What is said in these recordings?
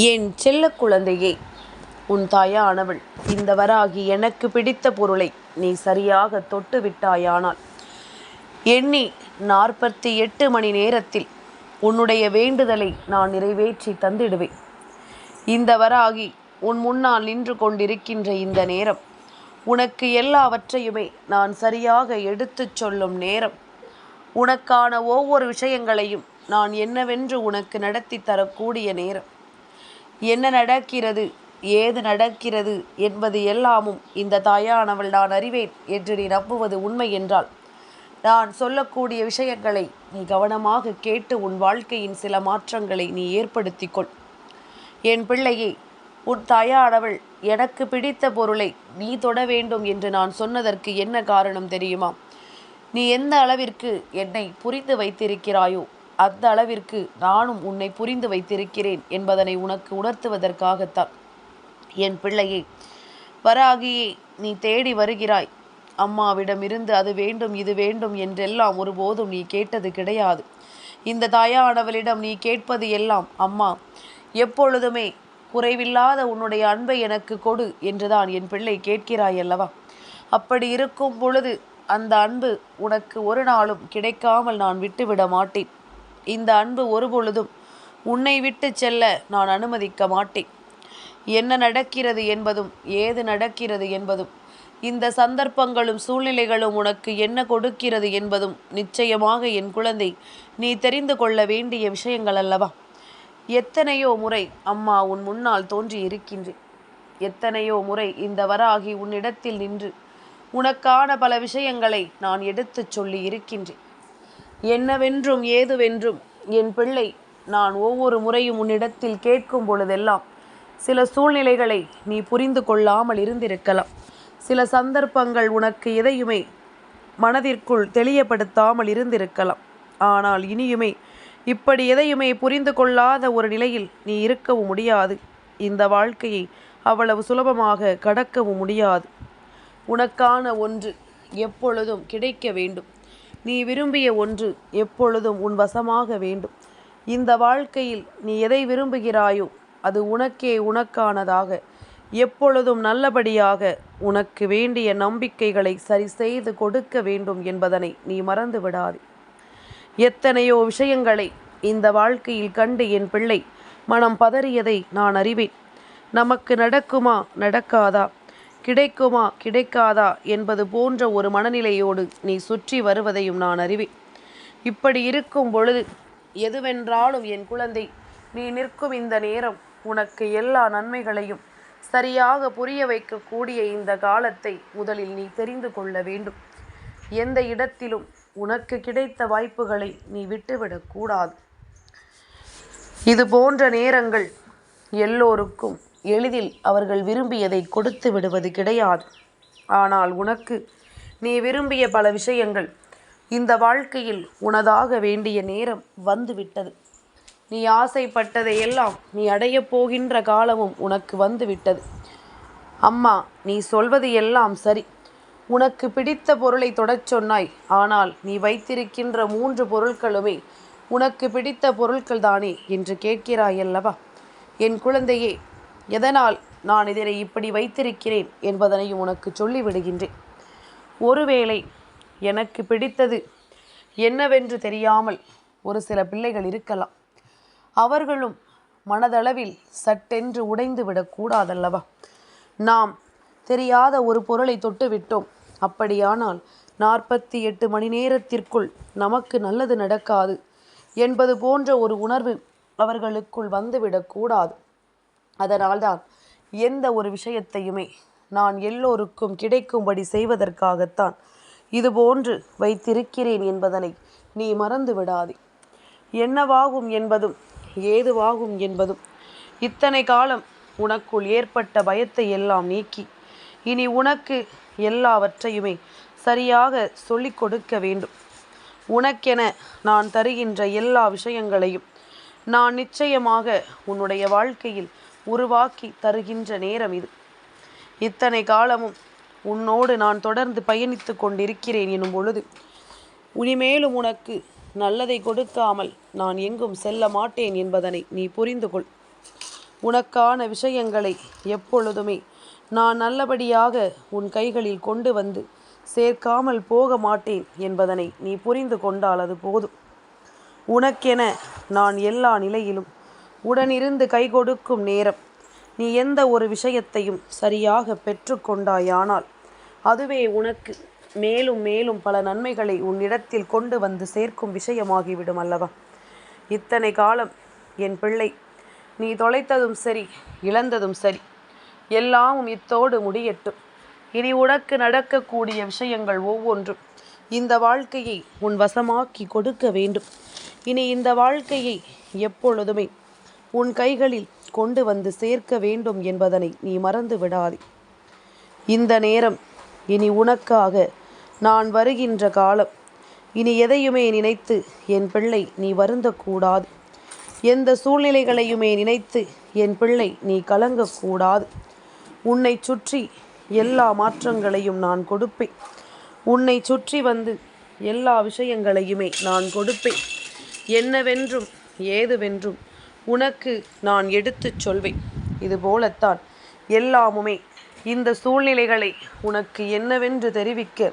என் செல்ல குழந்தையே உன் தாயானவள் இந்த வராகி எனக்கு பிடித்த பொருளை நீ சரியாக தொட்டு விட்டாயானால் எண்ணி நாற்பத்தி எட்டு மணி நேரத்தில் உன்னுடைய வேண்டுதலை நான் நிறைவேற்றி தந்திடுவேன். இந்த வராகி உன் முன்னால் நின்று கொண்டிருக்கின்ற இந்த நேரம் உனக்கு எல்லாவற்றையுமே நான் சரியாக எடுத்துச் சொல்லும் நேரம். உனக்கான ஒவ்வொரு விஷயங்களையும் நான் என்னவென்று உனக்கு நடத்தி தரக்கூடிய நேரம். என்ன நடக்கிறது? ஏது நடக்கிறது என்பது எல்லாமும் இந்த தாயானவள் நான் அறிவேன் என்று நீ நம்புவது உண்மை என்றால் நான் சொல்லக்கூடிய விஷயங்களை நீ கவனமாக கேட்டு உன் வாழ்க்கையின் சில மாற்றங்களை நீ ஏற்படுத்திக்கொள் என் பிள்ளையே உன் தாயானவள் எனக்கு பிடித்த பொருளை நீ தொட வேண்டும் என்று நான் சொன்னதற்கு என்ன காரணம் தெரியுமா? நீ எந்த அளவிற்கு என்னை புரிந்து வைத்திருக்கிறாயோ அந்த அளவிற்கு நானும் உன்னை புரிந்து வைத்திருக்கிறேன் என்பதனை உனக்கு உணர்த்துவதற்காகத்தான். என் பிள்ளையே வராகியே நீ தேடி வருகிறாய். அம்மாவிடமிருந்து அது வேண்டும் இது வேண்டும் என்றெல்லாம் ஒருபோதும் நீ கேட்டது கிடையாது. இந்த தாயானவளிடம் நீ கேட்பது எல்லாம் அம்மா எப்பொழுதுமே குறைவில்லாத உன்னுடைய அன்பை எனக்கு கொடு என்றுதான் என் பிள்ளை கேட்கிறாய் அல்லவா? அப்படி இருக்கும் பொழுது அந்த அன்பு உனக்கு ஒரு நாளும் கிடைக்காமல் நான் விட்டுவிட மாட்டேன். இந்த அன்பு ஒருபொழுதும் உன்னை விட்டு செல்ல நான் அனுமதிக்க மாட்டேன். என்ன நடக்கிறது என்பதும் ஏது நடக்கிறது என்பதும் இந்த சந்தர்ப்பங்களும் சூழ்நிலைகளும் உனக்கு என்ன கொடுக்கிறது என்பதும் நிச்சயமாக என் குழந்தை நீ தெரிந்து கொள்ள வேண்டிய விஷயங்கள் அல்லவா? எத்தனையோ முறை அம்மா உன் முன்னால் தோன்றி இருக்கின்றேன் எத்தனையோ முறை இந்த வராகி உன்னிடத்தில் நின்று உனக்கான பல விஷயங்களை நான் எடுத்துச் சொல்லி இருக்கின்றேன் என்னவென்றும் ஏதுவென்றும் என் பிள்ளை நான் ஒவ்வொரு முறையும் உன்னிடத்தில் கேட்கும் பொழுதெல்லாம் சில சூழ்நிலைகளை நீ புரிந்து கொள்ளாமல் இருந்திருக்கலாம். சில சந்தர்ப்பங்கள் உனக்கு எதையுமே மனதிற்குள் தெளியப்படுத்தாமல் இருந்திருக்கலாம். ஆனால் இனியுமே இப்படி எதையுமே புரிந்து கொள்ளாத ஒரு நிலையில் நீ இருக்கவும் முடியாது. இந்த வாழ்க்கையை அவ்வளவு சுலபமாக கடக்கவும் முடியாது. உனக்கான ஒன்று எப்பொழுதும் கிடைக்க வேண்டும். நீ விரும்பிய ஒன்று எப்பொழுதும் உன் வசமாக வேண்டும். இந்த வாழ்க்கையில் நீ எதை விரும்புகிறாயோ அது உனக்கே உனக்கானதாக. எப்பொழுதும் நல்லபடியாக உனக்கு வேண்டிய நம்பிக்கைகளை சரி செய்து கொடுக்க வேண்டும் என்பதனை நீ மறந்து விடாதே. எத்தனையோ விஷயங்களை இந்த வாழ்க்கையில் கண்டு என் பிள்ளை மனம் பதறியதை நான் அறிவேன். நமக்கு நடக்குமா நடக்காதா? கிடைக்குமா கிடைக்காதா என்பது போன்ற ஒரு மனநிலையோடு நீ சுற்றி வருவதையும் நான் அறிவேன். இப்படி இருக்கும் பொழுது எதுவென்றாலும் என் குழந்தை நீ நிற்கும் இந்த நேரம் உனக்கு எல்லா நன்மைகளையும் சரியாக புரிய வைக்கக்கூடிய இந்த காலத்தை முதலில் நீ தெரிந்து கொள்ள வேண்டும். எந்த இடத்திலும் உனக்கு கிடைத்த வாய்ப்புகளை நீ விட்டுவிடக்கூடாது. இது போன்ற நேரங்கள் எல்லோருக்கும் எளிதில் அவர்கள் விரும்பியதை கொடுத்து விடுவது கிடையாது. ஆனால் உனக்கு நீ விரும்பிய பல விஷயங்கள் இந்த வாழ்க்கையில் உனதாக வேண்டிய நேரம் வந்துவிட்டது. நீ ஆசைப்பட்டதை எல்லாம் நீ அடையப் போகின்ற காலமும் உனக்கு வந்துவிட்டது. அம்மா நீ சொல்வது எல்லாம் சரி. உனக்கு பிடித்த பொருளை தொடச் சொன்னாய். ஆனால் நீ வைத்திருக்கின்ற மூன்று பொருட்களுமே உனக்கு பிடித்த பொருட்கள் தானே என்று கேட்கிறாய் அல்லவா? என் குழந்தையே எதனால் நான் இதனை இப்படி வைத்திருக்கிறேன் என்பதனையும் உனக்கு சொல்லிவிடுகின்றேன். ஒருவேளை எனக்கு பிடித்தது என்னவென்று தெரியாமல் ஒரு சில பிள்ளைகள் இருக்கலாம். அவர்களும் மனதளவில் சட்டென்று உடைந்து விடக்கூடாதல்லவா? நாம் தெரியாத ஒரு பொருளை தொட்டுவிட்டோம். அப்படியானால் நாற்பத்தி எட்டு மணி நேரத்திற்குள் நமக்கு நல்லது நடக்காது என்பது போன்ற ஒரு உணர்வு அவர்களுக்குள் வந்துவிடக்கூடாது. அதனால்தான் எந்த ஒரு விஷயத்தையுமே நான் எல்லோருக்கும் கிடைக்கும்படி செய்வதற்காகத்தான் இதுபோன்று வைத்திருக்கிறேன் என்பதனை நீ மறந்து விடாதே. என்னவாகும் என்பதும் ஏதுவாகும் என்பதும் இத்தனை காலம் உனக்குள் ஏற்பட்ட பயத்தை எல்லாம் நீக்கி இனி உனக்கு எல்லாவற்றையுமே சரியாக சொல்லிக் கொடுக்க வேண்டும். உனக்கென நான் தருகின்ற எல்லா விஷயங்களையும் நான் நிச்சயமாக உன்னுடைய வாழ்க்கையில் உருவாக்கி தருகின்ற நேரம் இது. இத்தனை காலமும் உன்னோடு நான் தொடர்ந்து பயணித்து கொண்டிருக்கிறேன் எனும் பொழுது இனிமேலும் உனக்கு நல்லதை கொடுக்காமல் நான் எங்கும் செல்ல மாட்டேன் என்பதனை நீ புரிந்து கொள். உனக்கான விஷயங்களை எப்பொழுதுமே நான் நல்லபடியாக உன் கைகளில் கொண்டு வந்து சேர்க்காமல் போக மாட்டேன் என்பதனை நீ புரிந்து கொண்டால் அது போதும். உனக்கென நான் எல்லா நிலையிலும் உடனிருந்து கை கொடுக்கும் நேரம். நீ எந்த ஒரு விஷயத்தையும் சரியாக பெற்றுக்கொண்டாயானால் அதுவே உனக்கு மேலும் மேலும் பல நன்மைகளை உன்னிடத்தில் கொண்டு வந்து சேர்க்கும் விஷயமாகிவிடும் அல்லவா? இத்தனை காலம் என் பிள்ளை நீ தொலைத்ததும் சரி இழந்ததும் சரி எல்லாமும் இத்தோடு முடியட்டும். இனி உனக்கு நடக்கக்கூடிய விஷயங்கள் ஒவ்வொன்றும் இந்த வாழ்க்கையை உன் வசமாக்கி கொடுக்க வேண்டும். இனி இந்த வாழ்க்கையை எப்பொழுதுமே உன் கைகளில் கொண்டு வந்து சேர்க்க வேண்டும் என்பதனை நீ மறந்து விடாதே. இந்த நேரம் இனி உனக்காக நான் வருகின்ற காலம் இனி எதையுமே நினைத்து என் பிள்ளை நீ வருந்தக்கூடாது. எந்த சூழ்நிலைகளையுமே நினைத்து என் பிள்ளை நீ கலங்கக்கூடாது. உன்னை சுற்றி எல்லா மாற்றங்களையும் நான் கொடுப்பேன். உன்னை சுற்றி வந்து எல்லா விஷயங்களையுமே நான் கொடுப்பேன். என்னவென்றும் ஏதுவென்றும் உனக்கு நான் எடுத்துச் சொல்வேன். இதுபோலத்தான் எல்லாமுமே இந்த சூழ்நிலைகளை உனக்கு என்னவென்று தெரிவிக்க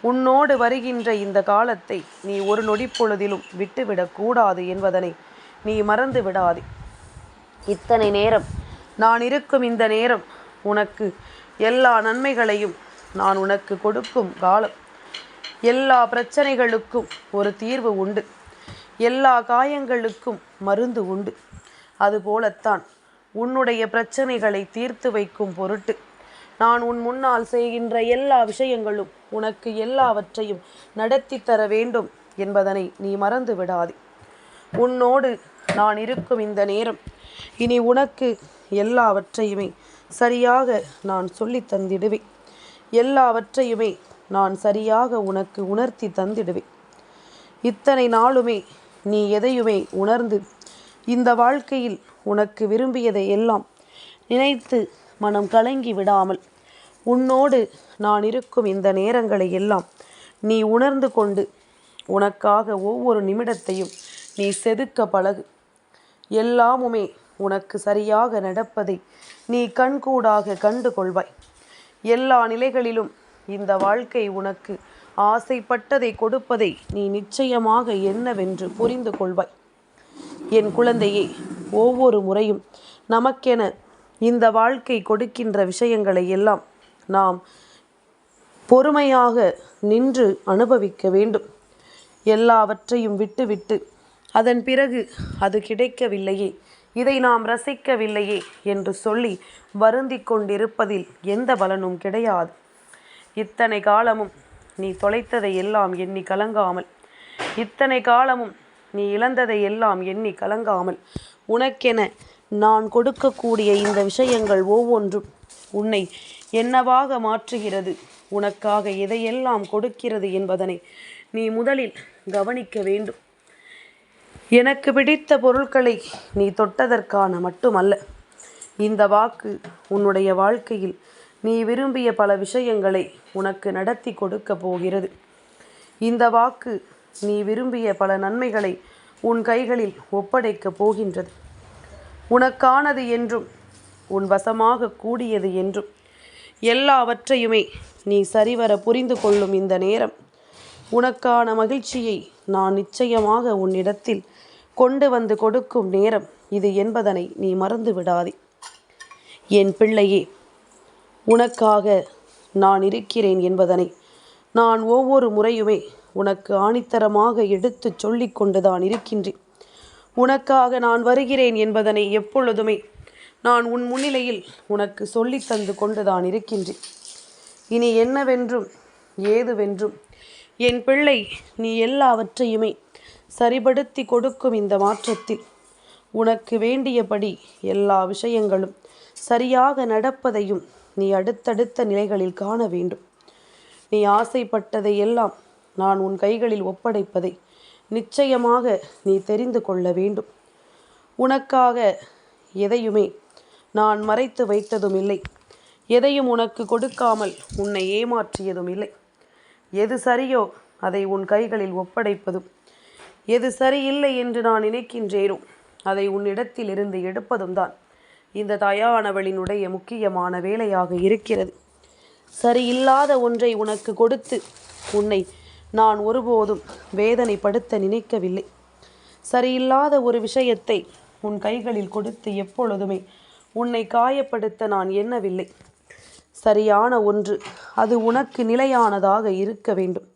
உன்னோடு வருகின்ற இந்த காலத்தை நீ ஒரு நொடிப்பொழுதிலும் விட்டுவிடக்கூடாது என்பதனை நீ மறந்து விடாதே. இத்தனை நேரம் நான் இருக்கும் இந்த நேரம் உனக்கு எல்லா நன்மைகளையும் நான் உனக்கு கொடுக்கும் காலம். எல்லா பிரச்சனைகளுக்கும் ஒரு தீர்வு உண்டு. எல்லா காயங்களுக்கும் மருந்து உண்டு. அதுபோலத்தான் உன்னுடைய பிரச்சனைகளை தீர்த்து வைக்கும் பொருட்டு. நான் உன் முன்னால் செய்கின்ற எல்லா விஷயங்களும் உனக்கு எல்லாவற்றையும் நடத்தி தர வேண்டும் என்பதனை நீ மறந்து விடாதே. உன்னோடு நான் இருக்கும் இந்த நேரம் இனி உனக்கு எல்லாவற்றையுமே சரியாக நான் சொல்லி தந்திடுவேன். எல்லாவற்றையுமே நான் சரியாக உனக்கு உணர்த்தி தந்திடுவேன். இத்தனை நாளுமே நீ எதையுமே உணர்ந்து இந்த வாழ்க்கையில் உனக்கு விரும்பியதை எல்லாம் நினைத்து மனம் கலங்கி விடாமல் உன்னோடு நான் இருக்கும் இந்த நேரங்களை எல்லாம் நீ உணர்ந்து கொண்டு உனக்காக ஒவ்வொரு நிமிடத்தையும் நீ செதுக்க பழகு. எல்லாமுமே உனக்கு சரியாக நடப்பதை நீ கண்கூடாக கண்டு கொள்வாய் எல்லா நிலைகளிலும் இந்த வாழ்க்கை உனக்கு ஆசைப்பட்டதை கொடுப்பதை நீ நிச்சயமாக என்னவென்று புரிந்து கொள்வாய். என் குழந்தையே ஒவ்வொரு முறையும் நமக்கென இந்த வாழ்க்கை கொடுக்கின்ற விஷயங்களை எல்லாம் நாம் பொறுமையாக நின்று அனுபவிக்க வேண்டும். எல்லாவற்றையும் விட்டுவிட்டு அதன் பிறகு அது கிடைக்கவில்லையே இதை நாம் ரசிக்கவில்லையே என்று சொல்லி வருந்தி கொண்டிருப்பதில் எந்த பலனும் கிடையாது. இத்தனை காலமும் நீ தொலைத்ததை எல்லாம் எண்ணி கலங்காமல் இத்தனை காலமும் நீ இழந்ததை எல்லாம் எண்ணி கலங்காமல் உனக்கென நான் கொடுக்கக்கூடிய இந்த விஷயங்கள் ஒவ்வொன்றும் உன்னை என்னவாக மாற்றுகிறது? உனக்காக எதையெல்லாம் கொடுக்கிறது என்பதனை நீ முதலில் கவனிக்க வேண்டும். எனக்கு பிடித்த பொருட்களை நீ தொட்டதற்கான மட்டுமல்ல. இந்த வாக்கு உன்னுடைய வாழ்க்கையில் நீ விரும்பிய பல விஷயங்களை உனக்கு நடத்தி கொடுக்க போகிறது. இந்த வாக்கு நீ விரும்பிய பல நன்மைகளை உன் கைகளில் ஒப்படைக்கப் போகின்றது. உனக்கானது என்றும் உன் வசமாக கூடியது என்றும். எல்லாவற்றையுமே நீ சரிவர புரிந்து கொள்ளும் இந்த நேரம். உனக்கான மகிழ்ச்சியை நான் நிச்சயமாக உன்னிடத்தில் கொண்டு வந்து கொடுக்கும் நேரம் இது என்பதனை நீ மறந்து விடாதே. என் பிள்ளையே உனக்காக நான் இருக்கிறேன் என்பதனை நான் ஒவ்வொரு முறையுமே உனக்கு ஆணித்தரமாக எடுத்துச் சொல்லிக் கொண்டுதான் இருக்கின்றேன். உனக்காக நான் வருகிறேன் என்பதனை எப்பொழுதுமே நான் உன் முன்னிலையில் உனக்கு சொல்லி தந்து கொண்டுதான் இருக்கின்றேன். இனி என்னவென்றும் ஏதுவென்றும் என் பிள்ளை நீ எல்லாவற்றையுமே சரிபடுத்தி கொடுக்கும் இந்த மாற்றத்தில் உனக்கு வேண்டியபடி எல்லா விஷயங்களும் சரியாக நடப்பதையும் நீ அடுத்தடுத்த நிலைகளில் காண வேண்டும். நீ ஆசைப்பட்டதை எல்லாம் நான் உன் கைகளில் ஒப்படைப்பதை நிச்சயமாக நீ தெரிந்து கொள்ள வேண்டும். உனக்காக எதையுமே நான் மறைத்து வைத்ததும் இல்லை எதையும் உனக்கு கொடுக்காமல் உன்னை ஏமாற்றியதும் இல்லை எது சரியோ அதை உன் கைகளில் ஒப்படைப்பதும் எது சரியில்லை என்று நான் நினைக்கின்றேனோ அதை உன்னிடத்தில் இருந்து எடுப்பதும் தான் இந்த தயானவளினுடைய முக்கியமான வேலையாக இருக்கிறது. சரியில்லாத ஒன்றை உனக்கு கொடுத்து உன்னை நான் ஒருபோதும் வேதனைப்படுத்த நினைக்கவில்லை. சரியில்லாத ஒரு விஷயத்தை உன் கைகளில் கொடுத்து எப்பொழுதுமே உன்னை காயப்படுத்த நான் எண்ணவில்லை. சரியான ஒன்று அது உனக்கு நிலையானதாக இருக்க வேண்டும்.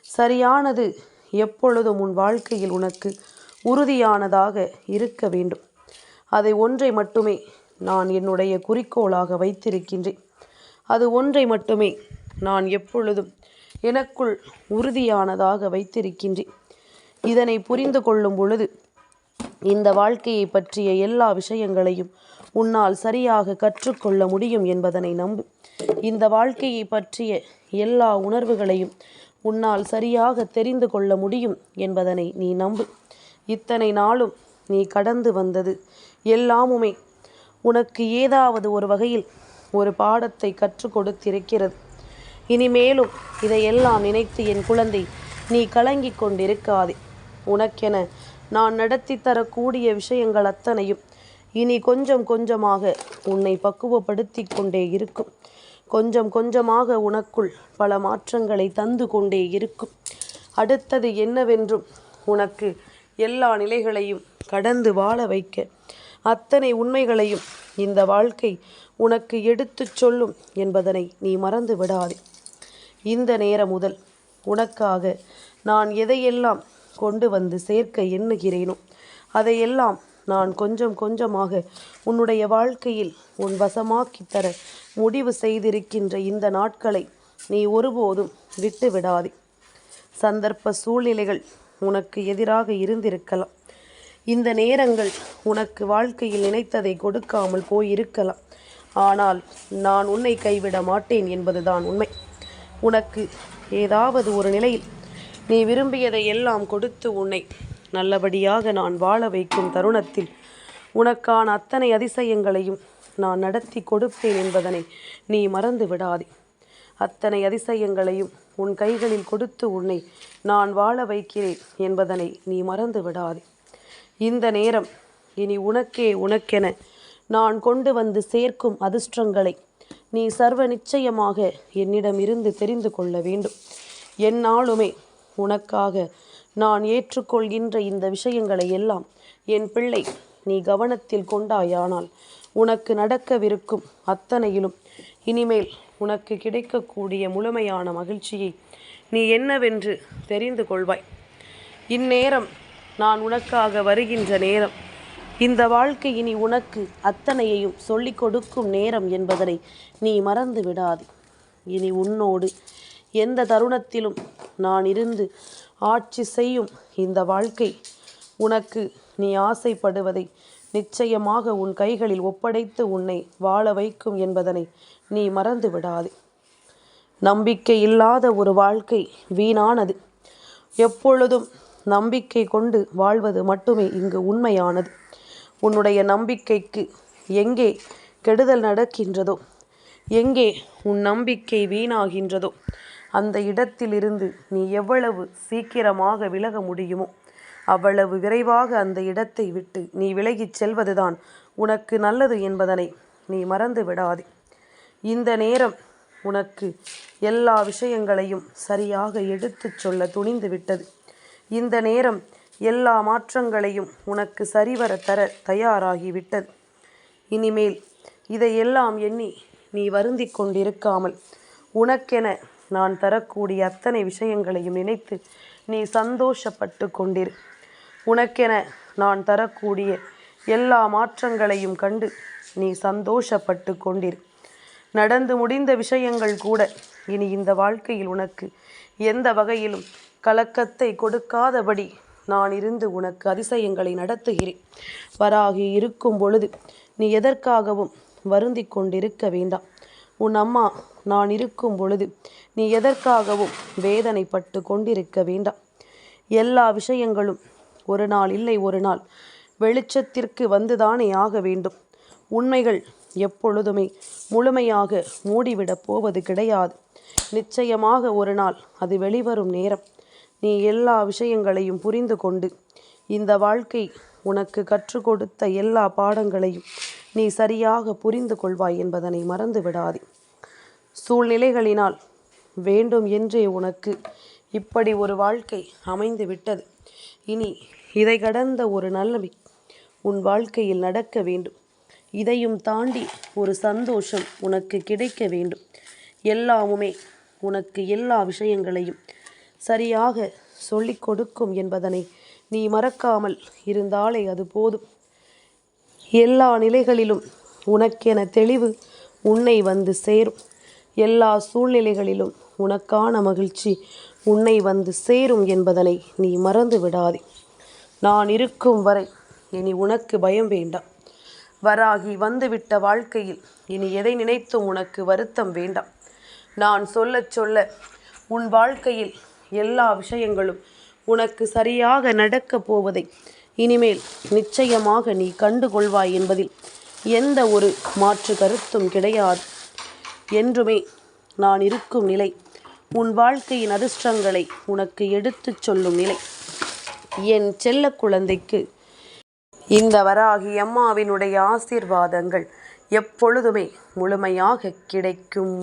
சரியானது எப்பொழுதும் உன் வாழ்க்கையில் உனக்கு உறுதியானதாக இருக்க வேண்டும். அதை ஒன்றை மட்டுமே நான் என்னுடைய குறிக்கோளாக வைத்திருக்கின்றேன். அது ஒன்றை மட்டுமே நான் எப்பொழுதும் எனக்குள் உறுதியானதாக வைத்திருக்கின்றேன். இதனை புரிந்து கொள்ளும் பொழுது இந்த வாழ்க்கையை பற்றிய எல்லா விஷயங்களையும் உன்னால் சரியாக கற்றுக்கொள்ள முடியும் என்பதனை நம்பு. இந்த வாழ்க்கையை பற்றிய எல்லா உணர்வுகளையும் உன்னால் சரியாக தெரிந்து கொள்ள முடியும் என்பதனை நீ நம்பு. இத்தனை நாளும் நீ கடந்து வந்தது எல்லாமுமே உனக்கு ஏதாவது ஒரு வகையில் ஒரு பாடத்தை கற்றுக் கொடுத்திருக்கிறது. இனிமேலும் இதையெல்லாம் நினைத்து என் குழந்தை நீ கலங்கிக் கொண்டிருக்காதே. உனக்கென நான் நடத்தி தரக்கூடிய விஷயங்கள் அத்தனையும் இனி கொஞ்சம் கொஞ்சமாக உன்னை பக்குவப்படுத்தி கொண்டே இருக்கும். கொஞ்சம் கொஞ்சமாக உனக்குள் பல மாற்றங்களை தந்து கொண்டே இருக்கும். அடுத்தது என்னவென்றும் உனக்கு எல்லா நிலைகளையும் கடந்து வாழ வைக்க. அத்தனை உண்மைகளையும் இந்த வாழ்க்கை உனக்கு எடுத்துச் சொல்லும் என்பதனை நீ மறந்து விடாதே. இந்த நேரம் முதல் உனக்காக நான் எதையெல்லாம் கொண்டு வந்து சேர்க்க எண்ணுகிறேனோ அதையெல்லாம் நான் கொஞ்சம் கொஞ்சமாக உன்னுடைய வாழ்க்கையில் உன் வசமாக்கி தர முடிவு செய்திருக்கின்ற இந்த நாட்களை நீ ஒருபோதும் விட்டு விடாதே சந்தர்ப்ப சூழ்நிலைகள் உனக்கு எதிராக இருந்திருக்கலாம். இந்த நேரங்கள் உனக்கு வாழ்க்கையில் நினைத்ததை கொடுக்காமல் போயிருக்கலாம். ஆனால் நான் உன்னை கைவிட மாட்டேன் என்பதுதான் உண்மை. உனக்கு ஏதாவது ஒரு நிலையில் நீ விரும்பியதை எல்லாம் கொடுத்து உன்னை நல்லபடியாக நான் வாழ வைக்கும் தருணத்தில் உனக்கான அத்தனை அதிசயங்களையும் நான் நடத்தி கொடுப்பேன் என்பதனை நீ மறந்து விடாதே. அத்தனை அதிசயங்களையும் உன் கைகளில் கொடுத்து உன்னை நான் வாழ வைக்கிறேன் என்பதனை நீ மறந்து விடாதே. இந்த நேரம் இனி உனக்கே உனக்கென நான் கொண்டு வந்து சேர்க்கும் அதிர்ஷ்டங்களை நீ சர்வ நிச்சயமாக என்னிடம் இருந்து தெரிந்து கொள்ள வேண்டும். என்னாலுமே உனக்காக நான் ஏற்றுக்கொள்கின்ற இந்த விஷயங்களை எல்லாம் என் பிள்ளை நீ கவனத்தில் கொண்டாயானால் உனக்கு நடக்கவிருக்கும் அத்தனையிலும் இனிமேல் உனக்கு கிடைக்கக்கூடிய முழுமையான மகிழ்ச்சியை நீ என்னவென்று தெரிந்து கொள்வாய். இந்நேரம் நான் உனக்காக வருகின்ற நேரம் இந்த வாழ்க்கை இனி உனக்கு அத்தனையையும் சொல்லிக் கொடுக்கும் நேரம் என்பதனை நீ மறந்து விடாது. இனி உன்னோடு எந்த தருணத்திலும் நான் இருந்து ஆட்சி செய்யும் இந்த வாழ்க்கை உனக்கு நீ ஆசைப்படுவதை நிச்சயமாக உன் கைகளில் ஒப்படைத்து உன்னை வாழ வைக்கும் என்பதனை நீ மறந்து விடாதே. நம்பிக்கை இல்லாத ஒரு வாழ்க்கை வீணானது. எப்பொழுதும் நம்பிக்கை கொண்டு வாழ்வது மட்டுமே இங்கு உண்மையானது. உன்னுடைய நம்பிக்கைக்கு எங்கே கெடுதல் நடக்கின்றதோ? எங்கே உன் நம்பிக்கை வீணாகின்றதோ? அந்த இடத்திலிருந்து நீ எவ்வளவு சீக்கிரமாக விலக முடியுமோ அவ்வளவு விரைவாக அந்த இடத்தை விட்டு நீ விலகிச் செல்வதுதான் உனக்கு நல்லது என்பதனை நீ மறந்து விடாதே. இந்த நேரம் உனக்கு எல்லா விஷயங்களையும் சரியாக எடுத்துச் சொல்ல துணிந்து விட்டது இந்த நேரம் எல்லா மாற்றங்களையும் உனக்கு சரிவர தர தயாராகிவிட்டது. இனிமேல் இதையெல்லாம் எண்ணி நீ வருந்தி கொண்டிருக்காமல் உனக்கென நான் தரக்கூடிய அத்தனை விஷயங்களையும் நினைத்து நீ சந்தோஷப்பட்டு கொண்டிரு. உனக்கென நான் தரக்கூடிய எல்லா மாற்றங்களையும் கண்டு நீ சந்தோஷப்பட்டு கொண்டிரு. நடந்து முடிந்த விஷயங்கள் கூட இனி இந்த வாழ்க்கையில் உனக்கு எந்த வகையிலும் கலக்கத்தை கொடுக்காதபடி நான் இருந்து உனக்கு அதிசயங்களை நடத்துகிறேன். வராகி இருக்கும் பொழுது நீ எதற்காகவும் வருந்தி கொண்டிருக்க வேண்டாம். உன் அம்மா நான் இருக்கும் பொழுது நீ எதற்காகவும் வேதனைப்பட்டு கொண்டிருக்க வேண்டாம். எல்லா விஷயங்களும் ஒரு நாள் இல்லை ஒரு நாள் வெளிச்சத்திற்கு வந்துதானே ஆக வேண்டும். உண்மைகள் எப்பொழுதுமே முழுமையாக மூடிவிடப் போவது கிடையாது. நிச்சயமாக ஒரு நாள் அது வெளிவரும் நேரம். நீ எல்லா விஷயங்களையும் புரிந்து கொண்டு இந்த வாழ்க்கை உனக்கு கற்றுக் கொடுத்த எல்லா பாடங்களையும் நீ சரியாக புரிந்து கொள்வாய் என்பதனை மறந்து விடாதே. சூழ்நிலைகளினால் வேண்டும் என்றே உனக்கு இப்படி ஒரு வாழ்க்கை அமைந்து விட்டது. இனி இதை கடந்த ஒரு நல்லமை உன் வாழ்க்கையில் நடக்க வேண்டும். இதையும் தாண்டி ஒரு சந்தோஷம் உனக்கு கிடைக்க வேண்டும். எல்லாமுமே உனக்கு எல்லா விஷயங்களையும் சரியாக சொல்லிக் கொடுக்கும் என்பதனை நீ மறக்காமல் இருந்தாலே அது போதும். எல்லா நிலைகளிலும் உனக்கென தெளிவு உன்னை வந்து சேரும். எல்லா சூழ்நிலைகளிலும் உனக்கான மகிழ்ச்சி உன்னை வந்து சேரும் என்பதனை நீ மறந்து விடாதே. நான் இருக்கும் வரை இனி உனக்கு பயம் வேண்டாம். வராகி வந்துவிட்ட வாழ்க்கையில் இனி எதை நினைத்தும் உனக்கு வருத்தம் வேண்டாம். நான் சொல்லச் சொல்ல உன் வாழ்க்கையில் எல்லா விஷயங்களும் உனக்கு சரியாக நடக்கப் போவதை இனிமேல் நிச்சயமாக நீ கண்டுகொள்வாய் என்பதில் எந்த ஒரு மாற்று கருத்தும் கிடையாது. என்றுமே நான் இருக்கும் நிலை உன் வாழ்க்கையின் அதிர்ஷ்டங்களை உனக்கு எடுத்துச் சொல்லும் நிலை. என் செல்ல குழந்தைக்கு இந்த வராகி அம்மாவினுடைய ஆசீர்வாதங்கள் எப்பொழுதுமே முழுமையாக கிடைக்கும்.